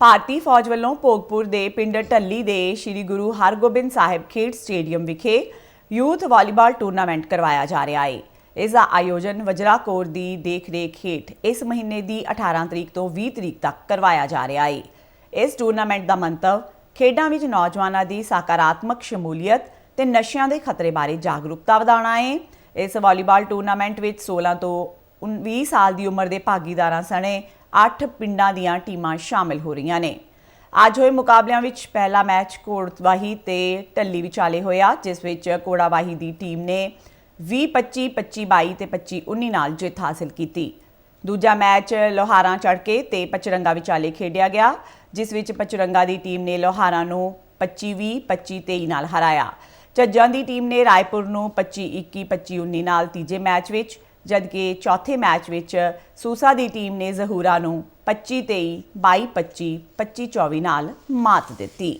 ਭਾਰਤੀ ਫੌਜ ਵੱਲੋਂ ਭੋਗਪੁਰ ਦੇ ਪਿੰਡ ਢੱਲੀ ਦੇ ਸ੍ਰੀ ਗੁਰੂ ਹਰਗੋਬਿੰਦ ਸਾਹਿਬ ਖੇਡ ਸਟੇਡੀਅਮ ਵਿਖੇ ਯੂਥ ਵਾਲੀਬਾਲ ਟੂਰਨਾਮੈਂਟ ਕਰਵਾਇਆ ਜਾ ਰਿਹਾ ਹੈ ਇਸ ਦਾ ਆਯੋਜਨ ਵਜਰਾ ਕੋਰ ਦੀ ਦੇਖਰੇਖ ਹੇਠ ਇਸ ਮਹੀਨੇ ਦੀ 18 ਤਰੀਕ ਤੋਂ 20 ਤਰੀਕ ਤੱਕ ਕਰਵਾਇਆ ਜਾ ਰਿਹਾ ਹੈ ਇਸ ਟੂਰਨਾਮੈਂਟ ਦਾ ਮੰਤਵ, ਖੇਡਾਂ ਵਿੱਚ ਨੌਜਵਾਨਾਂ ਦੀ ਸਕਾਰਾਤਮਕ ਸ਼ਮੂਲੀਅਤ ਤੇ ਨਸ਼ਿਆਂ ਦੇ ਖਤਰੇ ਬਾਰੇ ਜਾਗਰੂਕਤਾ ਵਧਾਉਣਾ ਹੈ ਇਸ ਵਾਲੀਬਾਲ ਟੂਰਨਾਮੈਂਟ ਵਿੱਚ 16 ਤੋਂ 19 ਸਾਲ ਦੀ ਉਮਰ ਦੇ ਭਾਗੀਦਾਰਾਂ ਸਣੇ 8 ਪਿੰਡਾਂ ਦੀਆਂ ਟੀਮਾਂ ਸ਼ਾਮਿਲ ਹੋ ਰਹੀਆਂ ਨੇ। ਅੱਜ ਹੋਏ ਮੁਕਾਬਲਿਆਂ ਵਿੱਚ ਪਹਿਲਾ ਮੈਚ ਕੋੜਵਾਹੀ ਤੇ ਢੱਲੀ ਵਿਚਾਲੇ ਹੋਇਆ, ਜਿਸ ਵਿੱਚ ਕੋੜਾਵਾਹੀ ਦੀ ਟੀਮ ਨੇ 20-25 25-22 ਤੇ 25-19 ਨਾਲ ਜਿੱਤ ਹਾਸਲ ਕੀਤੀ। ਦੂਜਾ ਮੈਚ ਲੋਹਾਰਾਂ ਚੜਕੇ ਤੇ ਪਚਰੰਗਾ ਵਿਚਾਲੇ ਖੇਡਿਆ ਗਿਆ, ਜਿਸ ਵਿੱਚ ਪਚਰੰਗਾ ਦੀ ਟੀਮ ਨੇ ਲੋਹਾਰਾਂ ਨੂੰ 25-20 25-23 ਨਾਲ ਹਰਾਇਆ। ਝੱਜਾਂ ਦੀ ਟੀਮ ਨੇ ਰਾਏਪੁਰ ਨੂੰ 25-21 25-19 ਨਾਲ ਤੀਜੇ ਮੈਚ ਵਿੱਚ ਜਦਕਿ ਚੌਥੇ ਮੈਚ ਵਿੱਚ ਸੂਸਾ ਦੀ ਟੀਮ ਨੇ ਜ਼ਹੂਰਾ ਨੂੰ 25-23 22-25 25-24 ਨਾਲ ਮਾਤ ਦਿੱਤੀ।